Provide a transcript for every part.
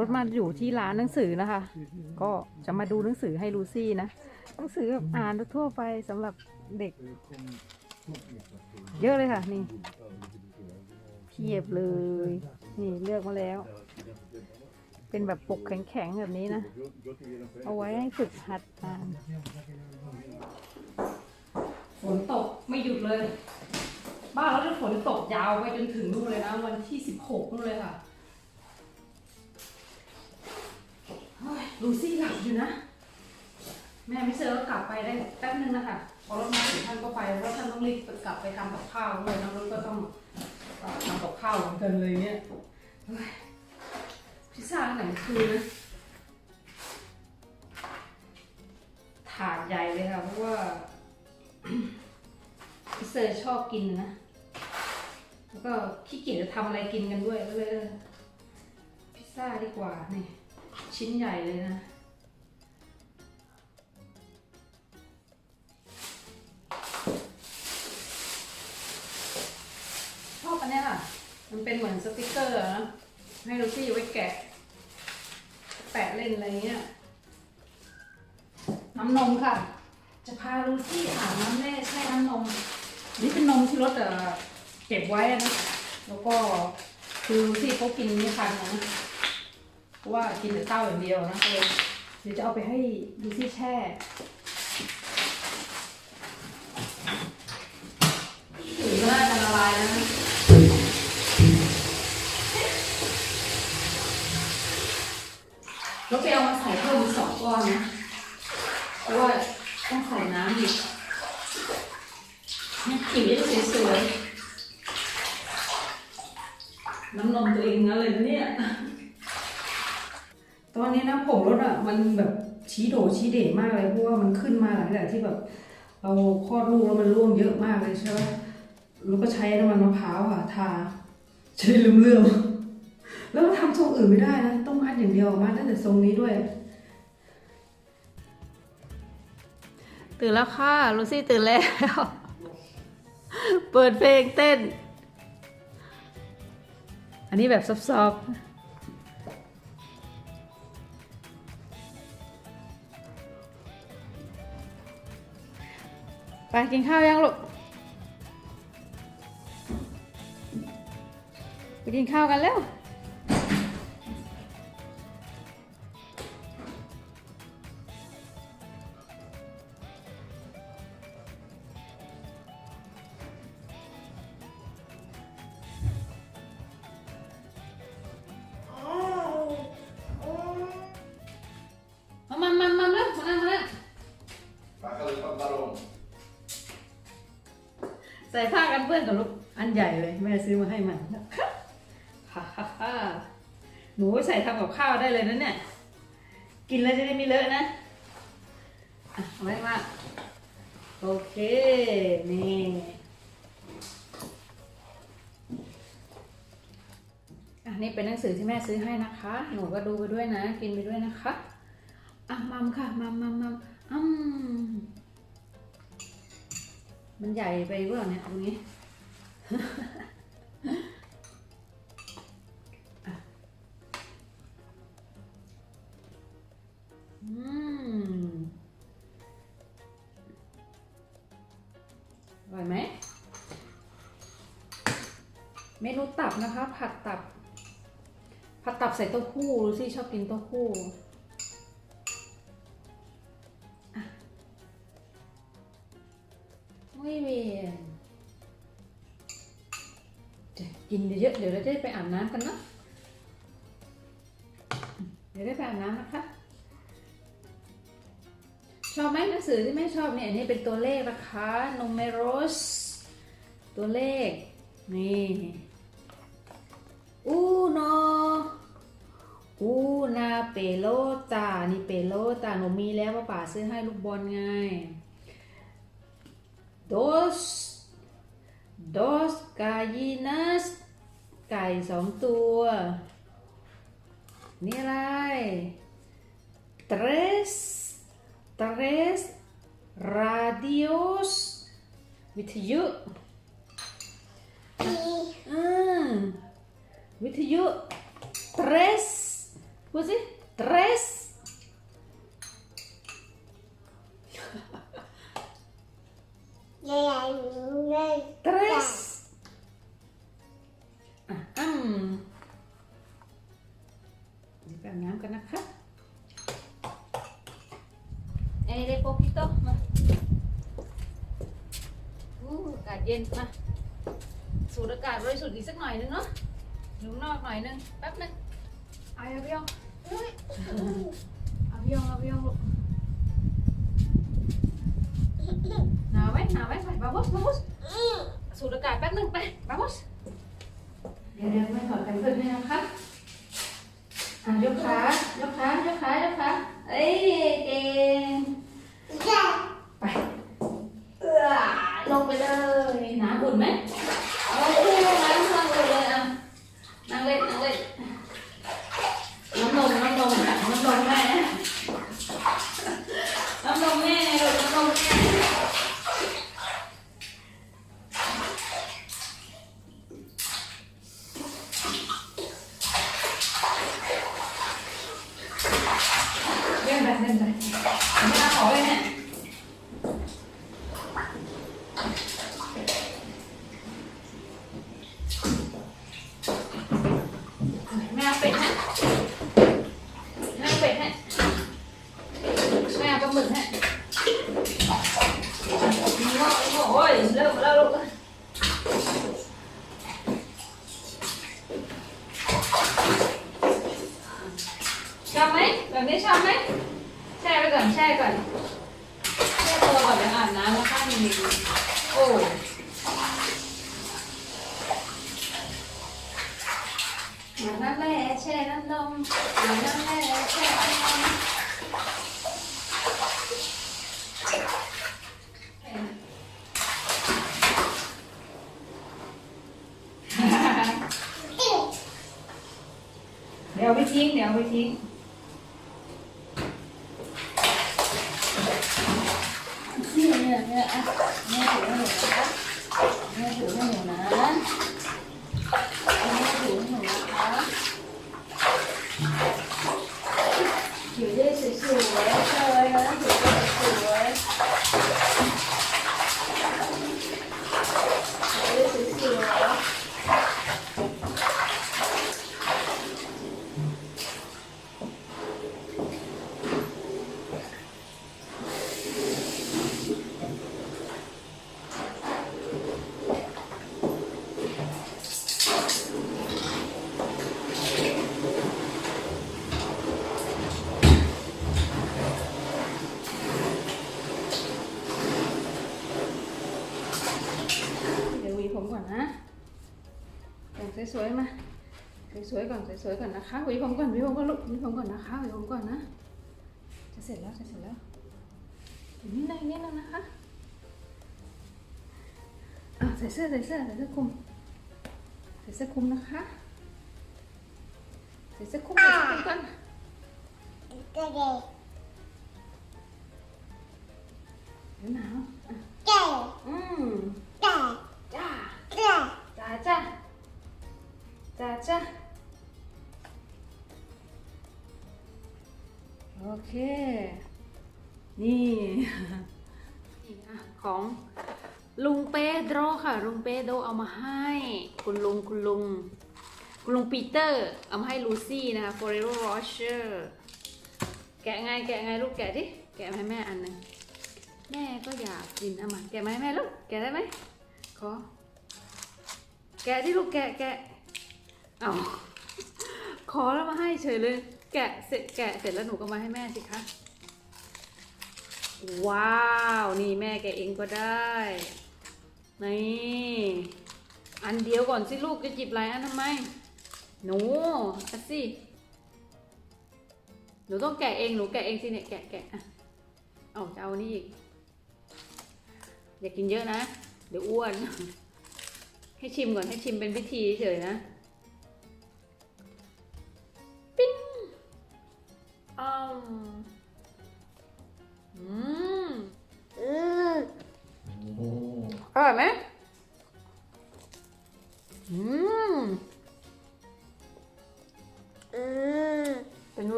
รถมาอยู่ที่ร้านหนังสือนะคะ ก็จะมาดูหนังสือให้ลูซี่นะหนังสืออ่านทั่วไปสำหรับเด็ก เยอะเลยค่ะ นี่เพียบเลย นี่เลือกมาแล้ว เป็นแบบปกแข็งๆแบบนี้นะ เอาไว้ให้ฝึกหัดอ่านฝนตกไม่หยุดเลย บ้านเราได้ฝนตกยาวไปจนถึงนู่นเลยนะ วันที่สิบหกนู่นเลยค่ะ ลูซี่หลับอยู่นะ แม่ไม่เจอก็กลับไปได้แป๊บนึงนะคะพอรถมาถึงท่านก็ไปเพราะท่านต้องรีบกลับไปทำกับข้าวด้วยนะรถก็ต้องทำกับข้าวเหมือนกันเลยเนี่ยพิซซ่าตั้งแต่เมื่อคืนนะถาดใหญ่เลยค่ะเพราะว่าพี่เซอร์ชอบกินนะ แล้วก็ขี้เกียจจะทำอะไรกินกันด้วยก็เลยพิซซ่าดีกว่านี่ ชิ้นใหญ่เลยนะ ชอบอันนี้ค่ะ มันเป็นเหมือนสติกเกอร์นะ ให้ลูซี่ไว้แกะ แปะเล่นอะไรเงี้ย น้ำนมค่ะ จะพาลูซี่อาบน้ำแร่แช่น้ำนม นี่เป็นนมที่รถเออเก็บไว้อะนะ แล้วก็คือลูซี่เขากินไม่ทันนะ เพราะว่ากินแต่เต้าอย่างเดียวนะเลยเดี๋ยวจะเอาไปให้ลูซี่แช่ถือว่าจะละลายแล้วนะแล้วไปเอามาใส่เพิ่มอีกสองก้อนนะ เพราะว่าต้องใส่น้ำอีกนี่ยผิวจะได้สวยๆน้ำนมตัวเองงั้นเลยนะเนี่ย ตอนนี้นะผมรถอะมันแบบชี้โดชี้เด่มากเลยเพราะว่ามันขึ้นมาหลังจากที่แบบเราคลอดลูกแล้วมันร่วงเยอะมากเลยใช่ไหมแล้วก็ใช้น้ำมันมะพร้าวอะทาจะได้เลื่อมแล้วทำทรงอื่นไม่ได้นะต้องมัดอย่างเดียวมัดตั้งแต่ทรงนี้ด้วย ตื่นแล้วค่ะลูซี่ตื่นแล้ว เปิดเพลงเต้น อันนี้แบบซอฟๆ กินข้าวยังลูก ไปกินข้าวกันแล้ว ส่ผ้ากันเปื้อนกับลูกอันใหญ่เลยแม่ซื้อมาให้มันฮ่าฮ่าฮ่าหนูใส่ทำกับข้าวได้เลยนะเนี่ย กินแล้วจะได้ไม่เลอะนะอะเอาไว้มาโอเค นี่อันนี้เป็นหนังสือที่แม่ซื้อให้นะคะ หนูก็ดูไปด้วยนะ กินไปด้วยนะคะ อะมัมค่ะ มัมมัมมัมอืม มันใหญ่ไปเปล่าเนี่ยตรงนี้อร่อยไหมเมนูตับนะคะ ผัดตับ ผัดตับใส่เต้าหู้ลูซี่ชอบกินเต้าหู้ กินเยอะๆเดี๋ยวเราจะไปอาบน้ำกันเนาะเดี๋ยวได้ไปอาบน้ำนะคะ ชอบไหมหนังสือที่ไม่ชอบเนี่ยอันนี้เป็นตัวเลขนะคะ numeros ตัวเลข นี่ uno una pelota นี่ pelota หนูมีแล้วป้าป๋าซื้อให้ลูกบอลไง dos gallinas ไก่สองตัว นี่อะไร tres tres radios วิทยุอืมวิทยุ tres พูดสิ tres tres อะ อาบน้ำกันนะคะเอ้ยเดโปกิโตมาอู้อากาศเย็นมาสูดอากาศบริสุทธิ์อีกสักหน่อยนึงเนาะอยู่ข้างนอกหน่อยนึง แป๊บนึงเอาเอาพี่ยองเอาพี่ยองเอาพี่ยองลูกหนาวไหมหนาวไหมไปบาบุสบาบุสสูดอากาศแป๊บนึงไปบาบุสเดี๋ยวเดี๋ยวไม่ถอดกันเพื่อนให้นะคะ อะยกขายกขายกขายกขาเอ้ยเก่งไปเออลงไปเลยน้ำอุ่นไหมเอาอู้น้ำน้ำอุ่นเลยอะนั่งเล่นนั่งเล่นน้ำนมน้ำนมน้ำนมแม่นะน้ำนมแม่ไงลูกน้ำนมแม่ เล่นไปเล่นไปไม่เอาขอเลยเนี่ย ไม่เอาเป็ดให้ไม่เอาเป็ดให้ไม่เอาปลาหมึกให้โอ้ยเริ่มแล้วลูกชอบไหมแบบนี้ชอบไหมแช่ไปก่อนแช่ก่อนแช่ตัวก่อนเดี๋ยวอาบน้ำแล้วข้างมีโอ้อาบน้ำแร่แช่น้ำนมอาบน้ำแร่แช่น้ำนมเดี๋ยวเอาไปทิ้งเดี๋ยวเอาไปทิ้ง เนี่ยเนี่ยเนี่ยอะแม่ถือให้หนูนะคะแม่ถือให้หนูนะแม่ถือให้หนูนะคะ ถือได้สวยๆเลยนะถือได้สวยๆถือได้สวยๆเดี๋ยวหวีผมก่อนนะแต่ง สวยๆมาสวยๆก่อนสวยๆก่อนนะคะหวีผมก่อนหวีผมก่อนลูกหวีผมก่อนนะคะหวีผมก่อนนะ จะเสร็จแล้วจะเสร็จแล้วอีกนิดนึงอีกนิดนึงนะคะอะใส่เสื้อใส่เสื้อใส่เสื้อคลุมใส่เสื้อคลุมนะคะใส่เสื้อคลุมใส่เสื้อคลุมก่อนเดี๋ยวหนา เอามาให้คุณลุงคุณลุงคุณลุงปีเตอร์ เอามาให้ลูซี่นะคะ Ferrero Rocher แกะไงแกะไงลูกแกะดิแกะให้แม่อันหนึ่งแม่ก็อยากกินเอามาแกะมาให้แม่ลูกแกะได้ไหมขอ แกะที่ลูกแกะแกะเอาขอแล้วมาให้เฉยเลย แกะเสร็จแกะเสร็จแล้วหนูก็มาให้แม่สิคะว้าว นี่แม่แกะเองก็ได้ นี่อันเดียวก่อนสิลูกจะจิบหลายอันทำไม หนูอัดสิหนูต้องแกะเองหนูแกะเองสิเนี่ยแกะแกะอะเอาจะเอานี่อีก อย่ากินเยอะนะ เดี๋ยวอ้วน ให้ชิมก่อนให้ชิมเป็นพิธีเฉยนะ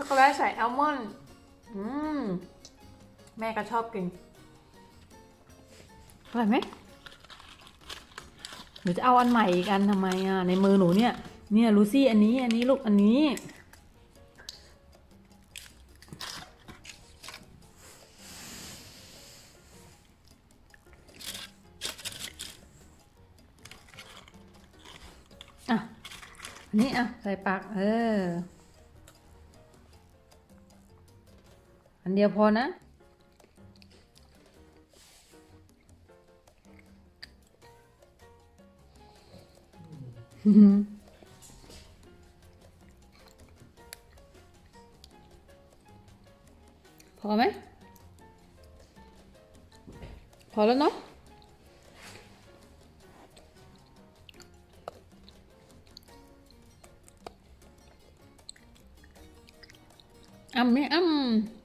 ช็อกโกแลตใส่อัลมอนด์อืมแม่ก็ชอบกินอร่อยไหมหนูจะเอาอันใหม่อีกอันทำไมอะในมือหนูเนี่ย เนี่ยลูซี่อันนี้อันนี้ลูกอันนี้อะอันนี้อะใส่ปากเออ อันเดียวพอนะ พอไหม พอแล้วเนาะอ้ำไมอ้ำอ้ำ